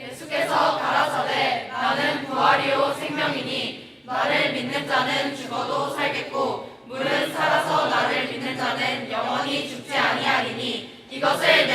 예수께서 가라사대 나는 부활이요 생명이니 나를 믿는 자는 죽어도 살겠고 물은 살아서 나를 믿는 자는 영원히 죽지 아니하리니 이것을